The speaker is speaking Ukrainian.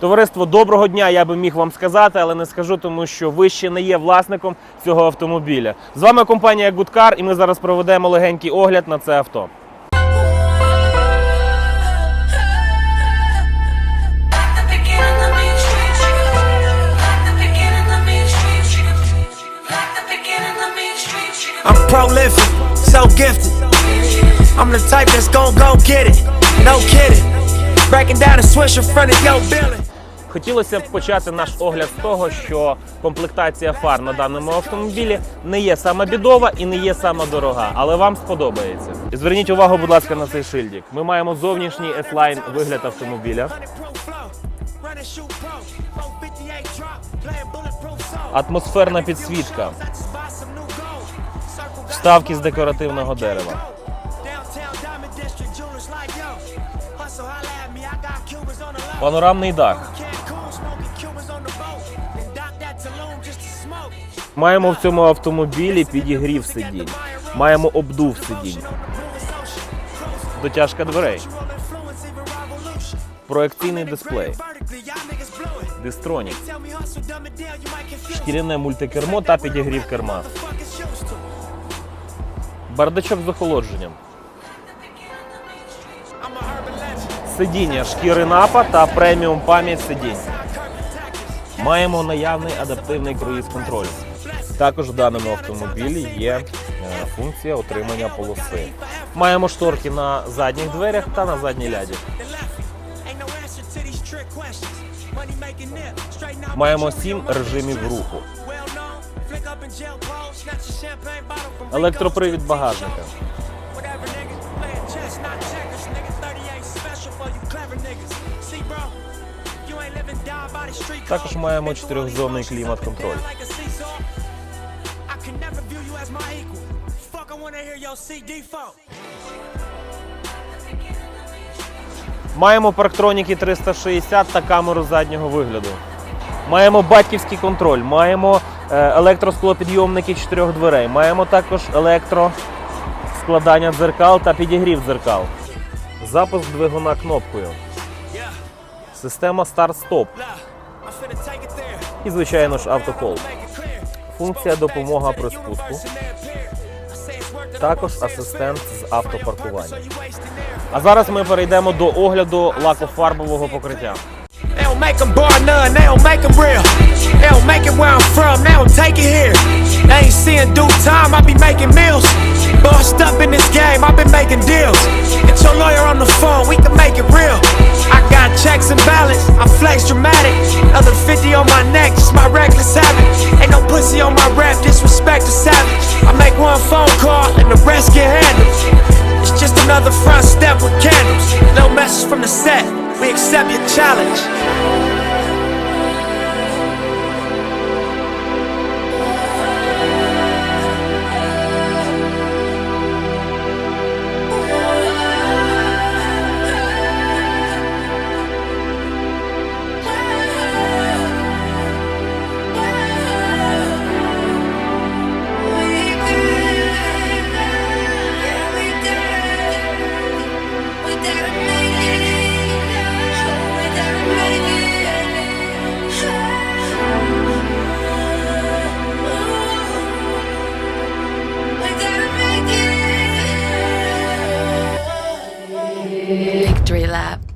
Товариство, доброго дня, я би міг вам сказати, але не скажу, тому що ви ще не є власником цього автомобіля. З вами компанія Goodcar, і ми зараз проведемо легенький огляд на це авто. I'm prolific, so gifted. I'm the type that's gon' go get it. No kidding. Breaking down a switch in front of your building. Хотілося б почати наш огляд з того, що комплектація фар на даному автомобілі не є сама бідова і не є сама дорога, але вам сподобається. І Зверніть увагу, будь ласка, на цей шильдик. Ми маємо зовнішній S-Line вигляд автомобіля, Pro flow. Run and shoot pro. 458 drop. Маємо в цьому автомобілі підігрів сидінь, маємо обдув сидінь, дотяжка дверей, проекційний дисплей, дистронік, шкіряне мультикермо та підігрів керма, бардачок з охолодженням, сидіння. Шкіри напа та преміум пам'ять сидінь. Маємо наявний адаптивний круїз-контроль. Також в даному автомобілі є е, функція отримання полоси. Маємо шторки на задніх дверях та на задній ляді. Маємо сім режимів руху. Електропривід багажника. Також маємо чотирьохзонний клімат-контроль. Маємо парктроніки 360 та камеру заднього вигляду. Маємо батьківський контроль, маємо е, електросклопідйомники чотирьох дверей, маємо також електроскладання дзеркал та підігрів дзеркал. Запуск двигуна кнопкою. Система старт-стоп і, звичайно ж, автохолд. Функція допомога при спуску. Також асистент з автопаркування. А зараз ми перейдемо до огляду лакофарбового покриття. They don't make them bar none, they don't make them real. They don't make it where I'm from, they don't take it here. They ain't seeing due time, I be making meals. Bossed up in this game, I've been making deals. Get your lawyer on the phone, we can make it real. I got checks and balance, I flex dramatic. Another 50 on my neck, just my reckless habit. Phone call and the rest get handled. It's just another front step with candles. No message from the set, we accept your challenge. lab.